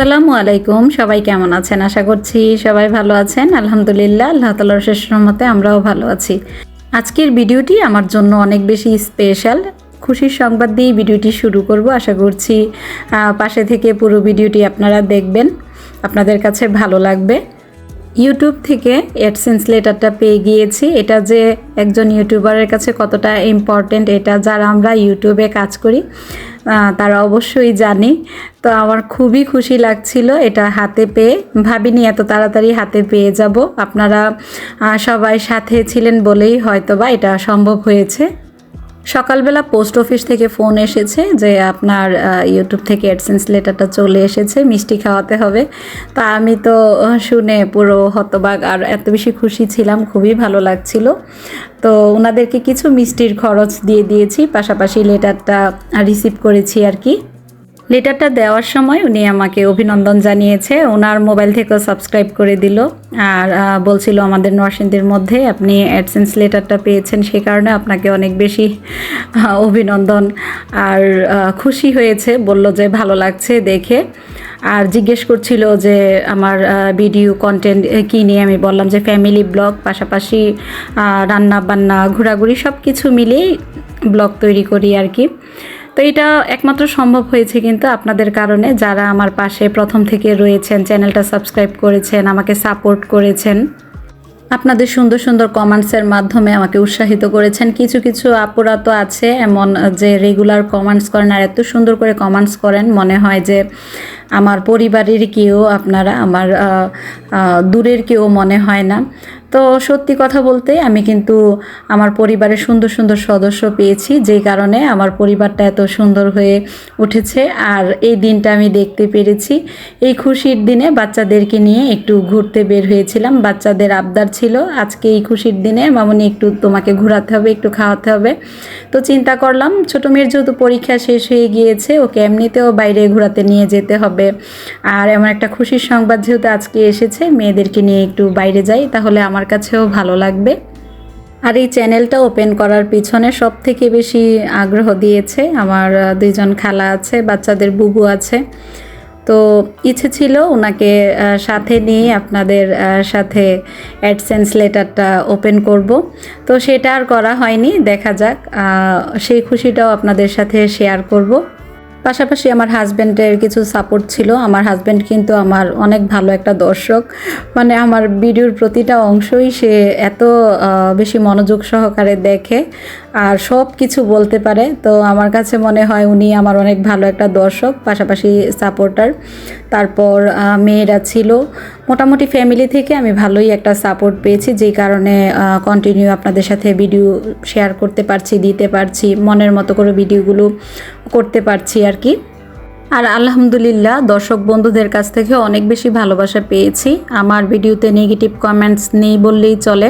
আসসালামু আলাইকুম। সবাই কেমন আছেন? আশা করছি সবাই ভালো আছেন। আলহামদুলিল্লাহ, আল্লাহ তালার শেষ রহমতে আমরাও ভালো আছি। আজকের ভিডিওটি আমার জন্য অনেক বেশি স্পেশাল। খুশির সংবাদ দিয়ে ভিডিওটি শুরু করব। আশা করছি পাশে থেকে পুরো ভিডিওটি আপনারা দেখবেন। আপনাদের কাছে ভালো লাগবে। ইউটিউব থেকে অ্যাডসেন্স লেটারটা পেয়ে গিয়েছি। এটা যে একজন ইউটিউবারের কাছে কতটা ইম্পর্টেন্ট এটা যারা আমরা ইউটিউবে কাজ করি তারা অবশ্যই জানি। তো আমার খুবই খুশি লাগছিল এটা হাতে পেয়ে। ভাবিনি এত তাড়াতাড়ি হাতে পেয়ে যাব। আপনারা সবাই সাথে ছিলেন বলেই হয়তোবা এটা সম্ভব হয়েছে। সকালবেলা পোস্ট অফিস থেকে ফোন এসেছে যে আপনার ইউটিউব থেকে অ্যাডসেন্স লেটারটা চলে এসেছে, মিষ্টি খাওয়াতে হবে। তা আমি তো শুনে পুরো হতবাক আর এত বেশি খুশি ছিলাম, খুবই ভালো লাগছিল। তো ওনাদেরকে কিছু মিষ্টির খরচ দিয়ে দিয়েছি, পাশাপাশি লেটারটা রিসিভ করেছি আর কি। লেটারটা দেওয়ার সময় উনি আমাকে অভিনন্দন জানিয়েছে। ওনার মোবাইল থেকেও সাবস্ক্রাইব করে দিল। আর বলছিল আমাদের নরসিংদীর মধ্যে আপনি অ্যাডসেন্স লেটারটা পেয়েছেন, সে কারণে আপনাকে অনেক বেশি অভিনন্দন। আর খুশি হয়েছে, বলল যে ভালো লাগছে দেখে। আর জিজ্ঞেস করছিল যে আমার ভিডিও কন্টেন্ট কী নিয়ে? আমি বললাম যে ফ্যামিলি ব্লগ পাশাপাশি রান্না বান্না ঘোরাঘুরি সব কিছু মিলিয়েই ব্লগ তৈরি করি আর কি। তো এটা একমাত্র সম্ভব হয়েছে কিন্তু আপনাদের কারণে যারা আমার পাশে প্রথম থেকে রয়েছেন, চ্যানেলটা সাবস্ক্রাইব করেছেন, আমাকে সাপোর্ট করেছেন, আপনাদের সুন্দর সুন্দর কমেন্টসের মাধ্যমে আমাকে উৎসাহিত করেছেন। কিছু কিছু আপুরা তো আছে, এমন যে রেগুলার কমেন্টস করেন আর এত সুন্দর করে কমেন্টস করেন, মনে হয় যে আমার পরিবারের কেউ, আপনারা আমার দূরের কেউ মনে হয় না। তো সত্যি কথা বলতে আমি কিন্তু আমার পরিবারের সুন্দর সুন্দর সদস্য পেয়েছি যেই কারণে আমার পরিবারটা এত সুন্দর হয়ে উঠেছে। আর এই দিনটা আমি দেখতে পেরেছি। এই খুশির দিনে বাচ্চাদেরকে নিয়ে একটু ঘুরতে বের হয়েছিলাম। বাচ্চাদের আবদার ছিল, আজকে এই খুশির দিনে মামনি একটু তোমাকে ঘোরাতে হবে, একটু খাওয়াতে হবে। তো চিন্তা করলাম, ছোটো মেয়ের যেহেতু পরীক্ষা শেষ হয়ে গিয়েছে, ওকে এমনিতেও বাইরে ঘোরাতে নিয়ে যেতে হবে। আর এমন একটা খুশির সংবাদ যেহেতু আজকে এসেছে, মেয়েদেরকে নিয়ে একটু বাইরে যাই, তাহলে আমার কাছেও ভালো লাগবে। আর এই চ্যানেলটা ওপেন করার পিছনে সব থেকে বেশি আগ্রহ দিয়েছে আমার দুইজন খালা আছে, বাচ্চাদের বুবু আছে। তো ইচ্ছে ছিল ওনাকে সাথে নিয়ে আপনাদের সাথে অ্যাডসেন্স লেটারটা ওপেন করব। তো সেটা আর করা হয়নি, দেখা যাক সেই খুশিটাও আপনাদের সাথে শেয়ার করব। পাশাপাশি আমার হাজব্যান্ডের কিছু সাপোর্ট ছিল। আমার হাজব্যান্ড কিন্তু আমার অনেক ভালো একটা দর্শক। মানে আমার ভিডিওর প্রতিটা অংশই সে এত বেশি মনোযোগ সহকারে দেখে আর সব কিছু বলতে পারে। তো আমার কাছে মনে হয় উনি আমার অনেক ভালো একটা দর্শক, পাশাপাশি সাপোর্টার তারপর মেয়েরা ছিল। মোটামুটি ফ্যামিলি থেকে আমি ভালোই একটা সাপোর্ট পেয়েছি, যেই কারণে কন্টিনিউ আপনাদের সাথে ভিডিও শেয়ার করতে পারছি, দিতে পারছি, মনের মতো করে ভিডিওগুলো করতে পারছি আর কি। আর আলহামদুলিল্লাহ, দর্শক বন্ধুদের কাছ থেকে অনেক বেশি ভালোবাসা পেয়েছি। আমার ভিডিওতে নেগেটিভ কমেন্টস নেই বললেই চলে।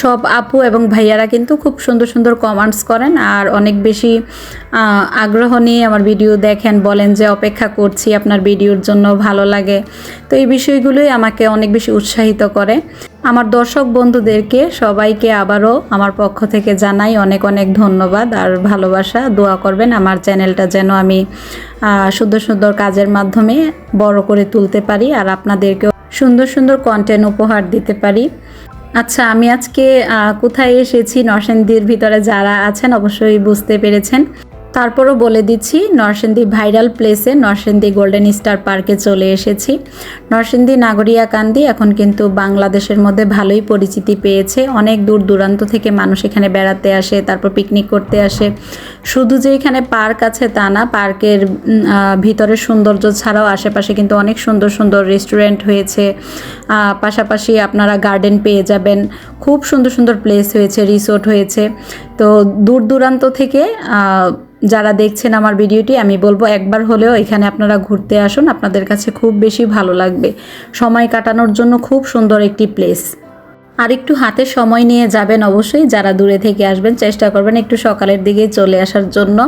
সব আপু এবং ভাইয়ারা কিন্তু খুব সুন্দর সুন্দর কমেন্টস করেন আর অনেক বেশি আগ্রহ নিয়ে আমার ভিডিও দেখেন, বলেন যে অপেক্ষা করছি, আপনার ভিডিওর জন্য ভালো লাগে। তো এই বিষয়গুলোই আমাকে অনেক বেশি উৎসাহিত করে। আমার দর্শক বন্ধুদেরকে সবাইকে আবারও আমার পক্ষ থেকে জানাই অনেক অনেক ধন্যবাদ আর ভালোবাসা। দোয়া করবেন আমার চ্যানেলটা যেন আমি সুন্দর সুন্দর কাজের মাধ্যমে বড় করে তুলতে পারি আর আপনাদেরকেও সুন্দর সুন্দর কন্টেন্ট উপহার দিতে পারি। আচ্ছা আমি আজকে কোথায় এসেছি? নরসিংদীর ভিতরে যারা আছেন অবশ্যই বুঝতে পেরেছেন। তারপরও বলে দিচ্ছি, নরসিংদী ভাইরাল প্লেসে নরসিংদী গোল্ডেন স্টার পার্কে চলে এসেছি। নরসিংদী নাগরিয়া কান্দি এখন কিন্তু বাংলাদেশের মধ্যে ভালোই পরিচিতি পেয়েছে। অনেক দূর দূরান্ত থেকে মানুষ এখানে বেড়াতে আসে, তারপর পিকনিক করতে আসে। শুধু যে এখানে পার্ক আছে তা না, পার্কের ভিতরের সৌন্দর্য ছাড়াও আশেপাশে কিন্তু অনেক সুন্দর সুন্দর রেস্টুরেন্ট হয়েছে। পাশাপাশি আপনারা গার্ডেন পেয়ে যাবেন। খুব সুন্দর সুন্দর প্লেস হয়েছে, রিসোর্ট হয়েছে। তো দূর দূরান্ত থেকে যারা দেখছেন আমার ভিডিওটি, আমি বলব একবার হলেও এখানে আপনারা ঘুরতে আসুন। আপনাদের কাছে খুব বেশি ভালো লাগবে। সময় কাটানোর জন্য খুব সুন্দর একটি প্লেস। আর একটু হাতে সময় নিয়ে যাবেন অবশ্যই। যারা দূরে থেকে আসবেন, চেষ্টা করবেন একটু সকালের দিকে চলে আসার জন্য।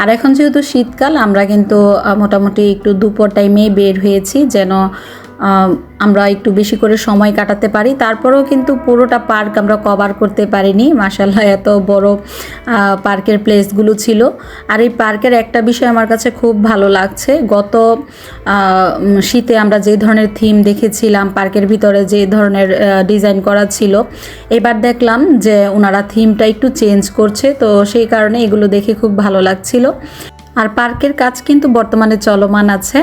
আর এখন যেহেতু শীতকাল, আমরা কিন্তু মোটামুটি একটু দুপুর টাইমেই বের হয়েছি। যেন আমরা একটু বেশি করে সময় কাটাতে পারি। তারপরেও কিন্তু পুরোটা পার্ক আমরা কভার করতে পারিনি। মাসাল্লাহ এত বড় পার্কের প্লেসগুলো ছিল। আর এই পার্কের একটা বিষয় আমার কাছে খুব ভালো লাগছে। গত শীতে আমরা যে ধরনের থিম দেখেছিলাম, পার্কের ভিতরে যে ধরনের ডিজাইন করা ছিল, এবার দেখলাম যে ওনারা থিমটা একটু চেঞ্জ করছে। তো সেই কারণে এগুলো দেখে খুব ভালো লাগছিল। আর পার্কের কাজ কিন্তু বর্তমানে চলমান আছে।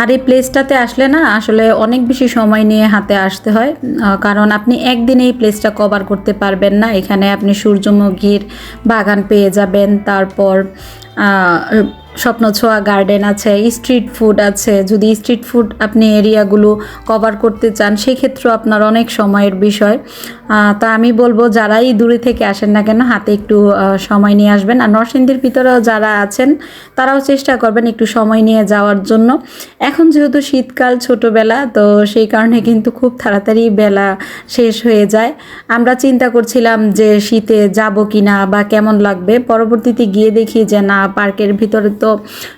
আর এই প্লেসটাতে আসলে না আসলে অনেক বেশি সময় নিয়ে হাতে আসতে হয়। কারণ আপনি একদিনে এই প্লেসটা কভার করতে পারবেন না। এখানে আপনি সূর্যমুখীর বাগান পেয়ে যাবেন। তারপর আহ, স্বপ্ন ছোঁয়া গার্ডেন আছে স্ট্রিট ফুড আছে। যদি স্ট্রিট ফুড আপনি এরিয়াগুলো কভার করতে চান সেক্ষেত্রেও আপনার অনেক সময়ের বিষয়। তা আমি বলব যারাই দূরে থেকে আসেন না কেন হাতে একটু সময় নিয়ে আসবেন। আর নরসিংদীর ভিতরেও যারা আছেন তারাও চেষ্টা করবেন একটু সময় নিয়ে যাওয়ার জন্য। এখন যেহেতু শীতকাল ছোটবেলা, তো সেই কারণে কিন্তু খুব তাড়াতাড়ি বেলা শেষ হয়ে যায়। আমরা চিন্তা করছিলাম যে শীতে যাব কি না বা কেমন লাগবে। পরবর্তীতে গিয়ে দেখি যে না, পার্কের ভিতরে তো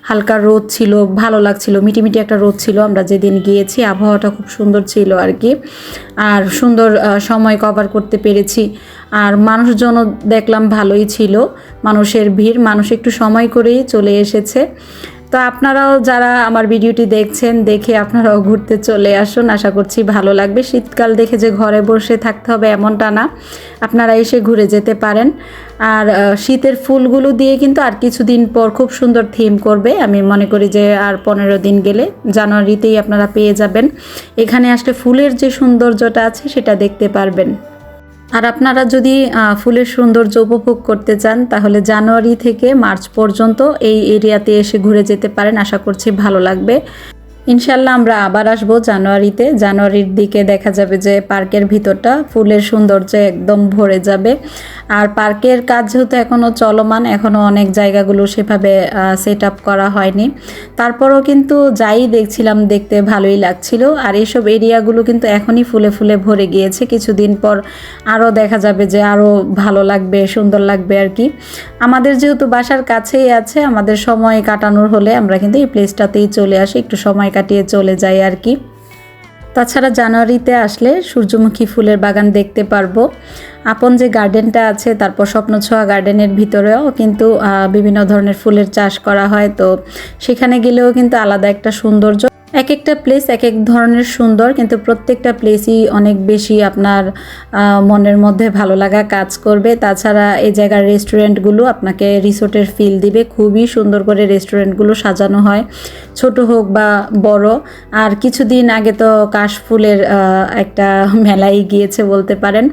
হালকা রোদ ছিল, ভালো লাগছিল, মিটিমিটি একটা রোদ ছিল। আমরা যেদিন গিয়েছি, আবহাওয়াটা খুব সুন্দর ছিল আর কি। আর সুন্দর সময় কভার করতে পেরেছি। আর মানুষজনও দেখলাম ভালোই ছিল, মানুষের ভিড়, মানুষ একটু সময় করেই চলে এসেছে। তো আপনারাও যারা আমার ভিডিওটি দেখছেন, দেখে আপনারাও ঘুরতে চলে আসুন। আশা করছি ভালো লাগবে। শীতকাল দেখে যে ঘরে বসে থাকতে হবে এমনটা না। আপনারা এসে ঘুরে যেতে পারেন। আর শীতের ফুলগুলো দিয়ে কিন্তু আর কিছুদিন পর খুব সুন্দর থিম করবে। আমি মনে করি যে আর পনেরো দিন গেলে জানুয়ারিতেই আপনারা পেয়ে যাবেন। এখানে আসলে ফুলের যে সৌন্দর্যটা আছে, সেটা দেখতে পারবেন। আর আপনারা যদি ফুলের সৌন্দর্য উপভোগ করতে চান, তাহলে জানুয়ারি থেকে মার্চ পর্যন্ত এই এরিয়াতে এসে ঘুরে যেতে পারেন। আশা করছি ভালো লাগবে। ইনশাল্লাহ আমরা আবার আসব জানুয়ারিতে। জানুয়ারির দিকে দেখা যাবে যে পার্কের ভিতরটা ফুলের সৌন্দর্যে একদম ভরে যাবে। আর পার্কের কাজ যেহেতু এখনও চলমান এখনও অনেক জায়গাগুলো সেভাবে সেট আপ করা হয়নি। তারপরও কিন্তু যাই দেখছিলাম দেখতে ভালোই লাগছিল। আর এইসব এরিয়াগুলো কিন্তু এখনই ফুলে ফুলে ভরে গিয়েছে। কিছুদিন পর আরও দেখা যাবে যে আরও ভালো লাগবে, সুন্দর লাগবে আর কি। আমাদের যেহেতু বাসার কাছেই আছে, আমাদের সময় কাটানোর হলে আমরা কিন্তু এই প্লেসটাতেই চলে আসি। একটু সময় কাটিয়ে চলে যাই আর কি। তাছাড়া জানুয়ারিতে আসলে সূর্যমুখী ফুলের বাগান দেখতে পারব। আপন যে গার্ডেনটা আছে, তারপর স্বপ্নছোয়া গার্ডেনের ভিতরেও কিন্তু বিভিন্ন ধরনের ফুলের চাষ করা হয়। তো সেখানে গেলেও কিন্তু আলাদা একটা সৌন্দর্য। এক একটা প্লেস এক এক ধরনের সুন্দর, কিন্তু প্রত্যেকটা প্লেসই অনেক বেশি আপনার মনের মধ্যে ভালো লাগা কাজ করবে। তাছাড়া এই জায়গার রেস্টুরেন্টগুলো আপনাকে রিসোর্টের ফিল দিবে। খুবই সুন্দর করে রেস্টুরেন্টগুলো সাজানো হয়। ছোট হোক বা বড়, আর কিছুদিন আগে তো কাশফুলের একটা মেলায় গিয়েছে বলতে পারেন।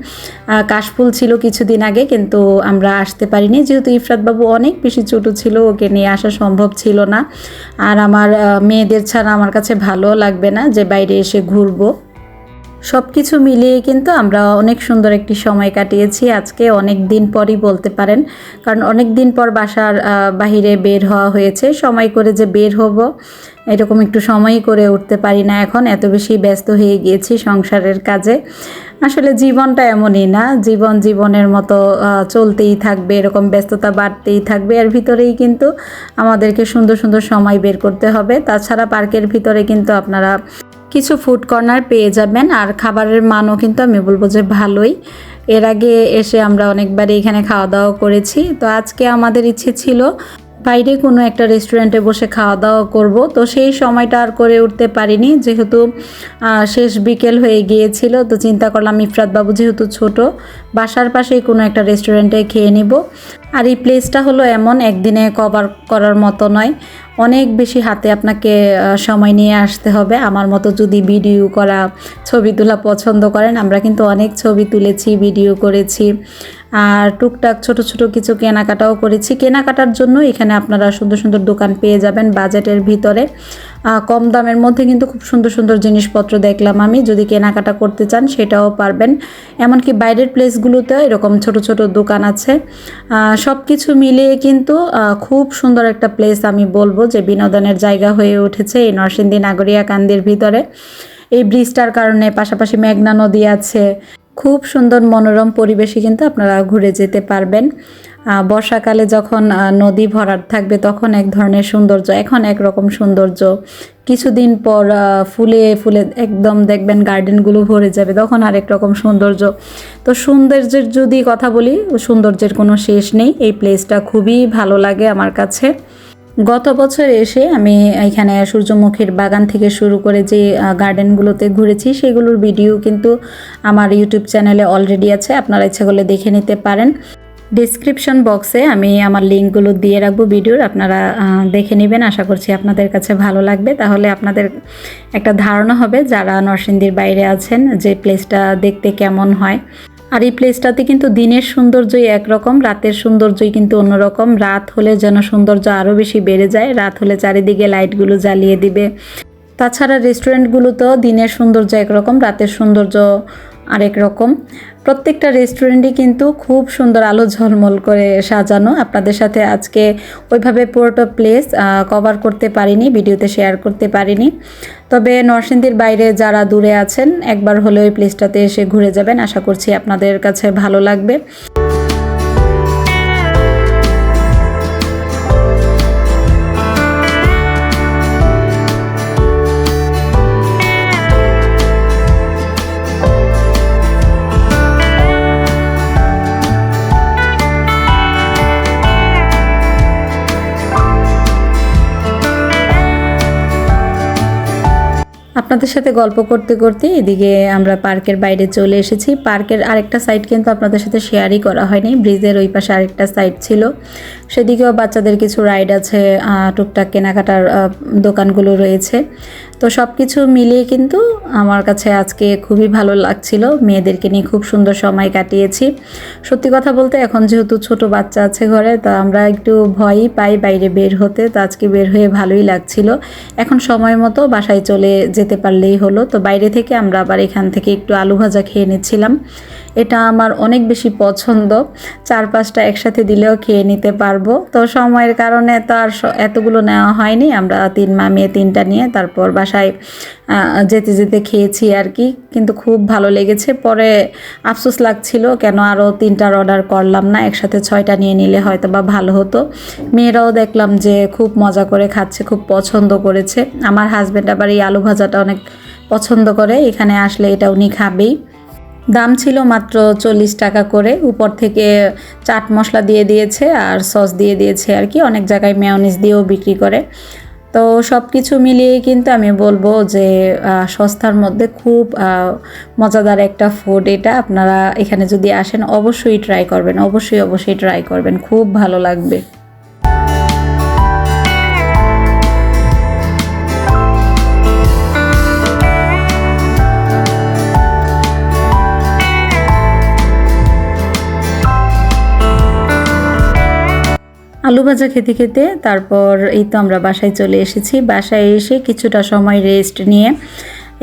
কাশফুল ছিল কিছুদিন আগে, কিন্তু আমরা আসতে পারিনি। যেহেতু ইফরাতবাবু অনেক বেশি ছোট ছিল, ওকে নিয়ে আসা সম্ভব ছিল না। আর আমার মেয়েদের ছাড়া আমার কাছে ভালো লাগবে না যে বাইরে এসে ঘুরবো। সব কিছু মিলিয়ে কিন্তু আমরা অনেক সুন্দর একটি সময় কাটিয়েছি। আজকে অনেক দিন পরই বলতে পারেন, কারণ অনেক দিন পর বাসার বাহিরে বের হওয়া হয়েছে। সময় করে যে বের হব, এরকম একটু সময় করে উঠতে পারি না এখন। এত বেশি ব্যস্ত হয়ে গিয়েছি সংসারের কাজে। আসলে জীবনটা এমনই না, জীবন জীবনের মতো চলতেই থাকবে, এরকম ব্যস্ততা বাড়তেই থাকবে। এর ভিতরেই কিন্তু আমাদেরকে সুন্দর সুন্দর সময় বের করতে হবে। তাছাড়া পার্কের ভিতরে কিন্তু আপনারা কিছু ফুড কর্নার পেয়ে যাবেন, আর খাবারের মানও কিন্তু আমি বলব যে ভালোই। এর আগে এসে আমরা অনেকবারই এখানে খাওয়া দাওয়া করেছি। তো আজকে আমাদের ইচ্ছে ছিল বাইরে কোনো একটা রেস্টুরেন্টে বসে খাওয়া দাওয়া করব। তো সেই সময়টা আর করে উঠতে পারিনি, যেহেতু শেষ বিকেল হয়ে গিয়েছিল। তো চিন্তা করলাম ইফরাত বাবু যেহেতু ছোট, বাসার পাশেই কোনো একটা রেস্টুরেন্টে খেয়ে নিব। আর এই প্লেসটা হলো এমন, একদিনে কভার করার মতো নয়। অনেক বেশি হাতে আপনাকে সময় নিয়ে আসতে হবে। আমার মতো যদি ভিডিও করা, ছবি তোলা পছন্দ করেন, আমরা কিন্তু অনেক ছবি তুলেছি ভিডিও করেছি। আর টুকটাক ছোট ছোট কিছু কেনাকাটাও করেছি। কেনাকাটার জন্য এখানে আপনারা সুন্দর সুন্দর দোকান পেয়ে যাবেন। বাজেটের ভিতরে কম দামের মধ্যে কিন্তু খুব সুন্দর সুন্দর জিনিসপত্র দেখলাম আমি। যদি কেনাকাটা করতে চান, সেটাও পারবেন। এমনকি বাইরের প্লেসগুলোতেও এরকম ছোট ছোট দোকান আছে। সব কিছু মিলিয়ে কিন্তু খুব সুন্দর একটা প্লেস আমি বলব যে বিনোদনের জায়গা হয়ে উঠেছে এই নরসিংদী নাগরিয়া কান্দির ভিতরে। এই ব্রিজটার কারণে পাশাপাশি মেঘনা নদী আছে। খুব সুন্দর মনোরম পরিবেশে কিন্তু আপনারা ঘুরে যেতে পারবেন। বর্ষাকালে যখন নদী ভরাট থাকবে তখন এক ধরনের সৌন্দর্য, এখন একরকম সৌন্দর্য। কিছুদিন পর ফুলে ফুলে একদম দেখবেন গার্ডেনগুলো ভরে যাবে, তখন আরেক রকম সৌন্দর্য। তো সৌন্দর্যের যদি কথা বলি, সৌন্দর্যের কোনো শেষ নেই, এই প্লেসটা খুবই ভালো লাগে আমার কাছে। গত বছর এসে আমি এখানে সূর্যমুখীর বাগান থেকে শুরু করে যে গার্ডেনগুলোতে ঘুরেছি, সেগুলোর ভিডিও কিন্তু আমার ইউটিউব চ্যানেলে অলরেডি আছে, আপনারা ইচ্ছা করলে দেখে নিতে পারেন। ডিসক্রিপশন বক্সে আমি আমার লিঙ্কগুলো দিয়ে রাখব ভিডিওর আপনারা দেখে নেবেন, আশা করছি আপনাদের কাছে ভালো লাগবে। তাহলে আপনাদের একটা ধারণা হবে, যারা নরসিংদীর বাইরে আছেন, যে প্লেসটা দেখতে কেমন হয়। আর এই প্লেসটাতে কিন্তু দিনের সৌন্দর্যই একরকম, রাতের সৌন্দর্যই কিন্তু অন্যরকম। রাত হলে যেন সৌন্দর্য আরও বেশি বেড়ে যায়, রাত হলে চারিদিকে লাইটগুলো জ্বালিয়ে দিবে। তাছাড়া রেস্টুরেন্টগুলো তো দিনের সৌন্দর্য একরকম, রাতের সৌন্দর্য আরেক রকম। প্রত্যেকটা রেস্টুরেন্টই কিন্তু খুব সুন্দর আলো ঝলমল করে সাজানো। আপনাদের সাথে আজকে ওইভাবে পুরোটা প্লেস কভার করতে পারিনি, ভিডিওতে শেয়ার করতে পারিনি। তবে নরসিংদীর বাইরে যারা দূরে আছেন, একবার হলে ওই প্লেসটাতে এসে ঘুরে যাবেন। আশা করছি আপনাদের কাছে ভালো লাগবে। আপনাদের সাথে গল্প করতে করতে এদিকে আমরা পার্কের বাইরে চলে এসেছি। পার্কের আরেকটা সাইড কিন্তু আপনাদের সাথে শেয়ারই করা হয়নি। ব্রিজের ওই পাশে আরেকটা সাইড ছিল। সেদিকেও বাচ্চাদের কিছু রাইড আছে টুকটাক কেনাকাটার দোকানগুলো রয়েছে। তো সব কিছু মিলিয়ে কিন্তু আমার কাছে আজকে খুবই ভালো লাগছিল। মেয়েদেরকে নিয়ে খুব সুন্দর সময় কাটিয়েছি। সত্যি কথা বলতে এখন যেহেতু ছোট বাচ্চা আছে ঘরে, তো আমরা একটু ভয়ই পাই বাইরে বের হতে। তো আজকে বের হয়ে ভালোই লাগছিল। এখন সময় মতো বাসায় চলে যেতে পারলেই হলো। তো বাইরে থেকে আমরা আবার এখান থেকে একটু আলু ভাজা খেয়ে নিচ্ছিলাম। এটা আমার অনেক বেশি পছন্দ। চার পাঁচটা একসাথে দিলেও খেয়ে নিতে পারব। তো সময়ের কারণে তো আর এতগুলো নেওয়া হয়নি। আমরা তিন মা মেয়ে তিনটা নিয়ে তারপর বাসায় যেতে যেতে খেয়েছি আর কি। কিন্তু খুব ভালো লেগেছে। পরে আফসোস লাগছিল, কেন আরও তিনটার অর্ডার করলাম না? একসাথে ছয়টা নিয়ে নিলে হয়তো বা ভালো হতো। মেয়েরাও দেখলাম যে খুব মজা করে খাচ্ছে, খুব পছন্দ করেছে। আমার হাজব্যান্ড আবার এই আলু ভাজাটা অনেক পছন্দ করে। এখানে আসলে এটা উনি খাবেই। দাম ছিল মাত্র চল্লিশ টাকা করে। উপর থেকে চাট মশলা দিয়ে দিয়েছে আর সস দিয়ে দিয়েছে আর কি। অনেক জায়গায় মেয়নিজ দিয়েও বিক্রি করে। তো সব কিছু মিলিয়ে কিন্তু আমি বলব যে সস্তার মধ্যে খুব মজাদার একটা ফুড এটা। আপনারা এখানে যদি আসেন, অবশ্যই ট্রাই করবেন। অবশ্যই অবশ্যই ট্রাই করবেন। খুব ভালো লাগবে। আলু ভাজা খেতে খেতে তারপর এই তো আমরা বাসায় চলে এসেছি। বাসায় এসে কিছুটা সময় রেস্ট নিয়ে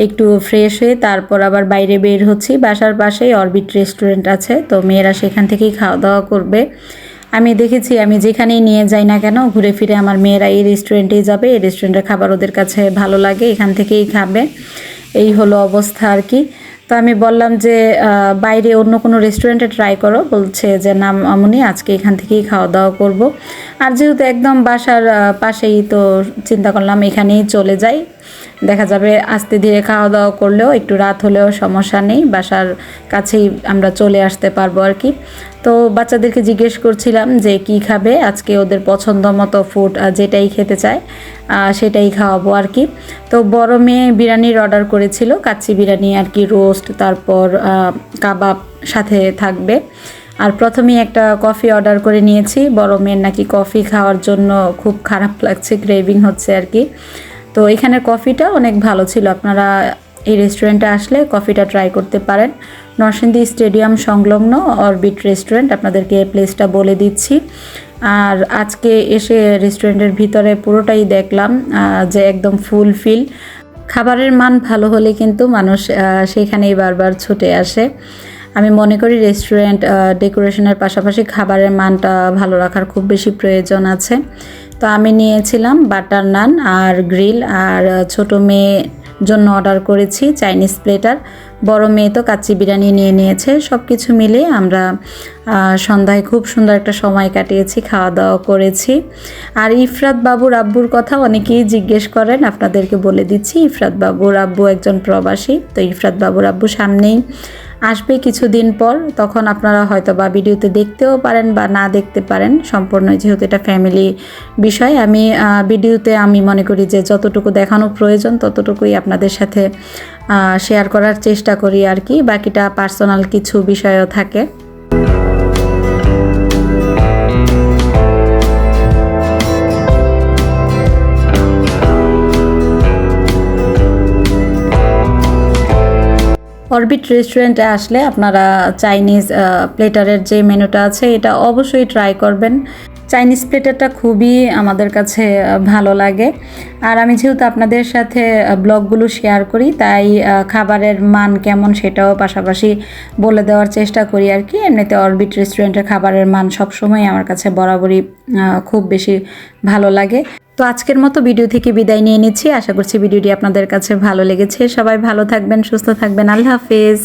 একটু ফ্রেশ হয়ে তারপর আবার বাইরে বের হচ্ছি। বাসার পাশেই অরবিট রেস্টুরেন্ট আছে, তো মেয়েরা সেখান থেকেই খাওয়া দাওয়া করবে। আমি দেখেছি, আমি যেখানেই নিয়ে যাই না কেন ঘুরে ফিরে আমার মেয়েরা এই রেস্টুরেন্টেই যাবে, এই রেস্টুরেন্টের খাবার ওদের কাছে ভালো লাগে, এখান থেকেই খাবে। এই হলো অবস্থা আর কি। তো আমি বললাম যে বাইরে অন্য কোনো রেস্টুরেন্টে ট্রাই করো। বলছে যে, না আমনি আজকে এখান থেকেই খাওয়া দাওয়া করব। আর যেহেতু একদম বাসার পাশেই তো চিন্তা করলাম এখানেই চলে যাই। দেখা যাবে আস্তে ধীরে খাওয়া দাওয়া করলেও একটু রাত হলেও সমস্যা নেই, বাসার কাছেই আমরা চলে আসতে পারব আর কি। তো বাচ্চাদেরকে জিজ্ঞেস করছিলাম যে কি খাবে, আজকে ওদের পছন্দ মতো ফুড যেটাই খেতে চায় সেটাই খাওয়াবো আর কি। তো বড় মেয়ে বিরিয়ানির অর্ডার করেছিল, কাচ্চি বিরিয়ানি আর কি রোস্ট তারপর কাবাব সাথে থাকবে। আর প্রথমেই একটা কফি অর্ডার করে নিয়েছি। বড় মেয়ের নাকি কফি খাওয়ার জন্য খুব খারাপ লাগছে গ্রেভিং হচ্ছে আর কি। তো এখানের কফিটা অনেক ভালো ছিল। আপনারা এই রেস্টুরেন্টে আসলে কফিটা ট্রাই করতে পারেন। নরসিংদী স্টেডিয়াম সংলগ্ন অরবিট রেস্টুরেন্ট, আপনাদেরকে প্লেসটা বলে দিচ্ছি। আর আজকে এসে রেস্টুরেন্টের ভিতরে পুরোটাই দেখলাম যে একদম ফুল ফিল। খাবারের মান ভালো হলে কিন্তু মানুষ সেখানেই বারবার ছুটে আসে। আমি মনে করি রেস্টুরেন্ট ডেকোরেশনের পাশাপাশি খাবারের মানটা ভালো রাখার খুব বেশি প্রয়োজন আছে। তো আমি নিয়েছিলাম বাটার নান আর গ্রিল আর ছোট মেয়ে জন্য অর্ডার করেছি চাইনিজ প্লেটার বড় মেয়ে তো কাচ্চি বিরিয়ানি নিয়ে নিয়েছে। সব কিছু মিলে আমরা সন্ধ্যায় খুব সুন্দর একটা সময় কাটিয়েছি খাওয়া দাওয়া করেছি। আর ইফরাত বাবুর আব্বুর কথা অনেকেই জিজ্ঞেস করেন, আপনাদেরকে বলে দিচ্ছি, ইফরাত বাবুর আব্বু একজন প্রবাসী। তো ইফরাত বাবুর আব্বু সামনেই আসবে কিছুদিন পর, তখন আপনারা হয়তো বা ভিডিওতে দেখতেও পারেন বা না দেখতে পারেন। সম্পূর্ণ যেহেতু এটা ফ্যামিলি বিষয়, আমি ভিডিওতে আমি মনে করি যে যতটুকু দেখানো প্রয়োজন, ততটুকুই আপনাদের সাথে শেয়ার করার চেষ্টা করি আর কি। বাকিটা পার্সোনাল কিছু বিষয়ও থাকে। অরবিট রেস্টুরেন্টে আসলে আপনারা চাইনিজ প্লেটারের যে মেনুটা আছে, এটা অবশ্যই ট্রাই করবেন। চাইনিজ প্লেটারটা খুবই আমাদের কাছে ভালো লাগে। আর আমি যেহেতু আপনাদের সাথে ব্লগগুলো শেয়ার করি, তাই খাবারের মান কেমন সেটাও পাশাপাশি বলে দেওয়ার চেষ্টা করি আর কি। এমনিতে অরবিট রেস্টুরেন্টের খাবারের মান সবসময় আমার কাছে বরাবরই খুব বেশি ভালো লাগে। তো আজকের মতো ভিডিও থেকে বিদায় নিয়ে নিচ্ছি। আশা করছি ভিডিওটি আপনাদের কাছে ভালো লেগেছে। সবাই ভালো থাকবেন, সুস্থ থাকবেন। আল্লাহ হাফেজ।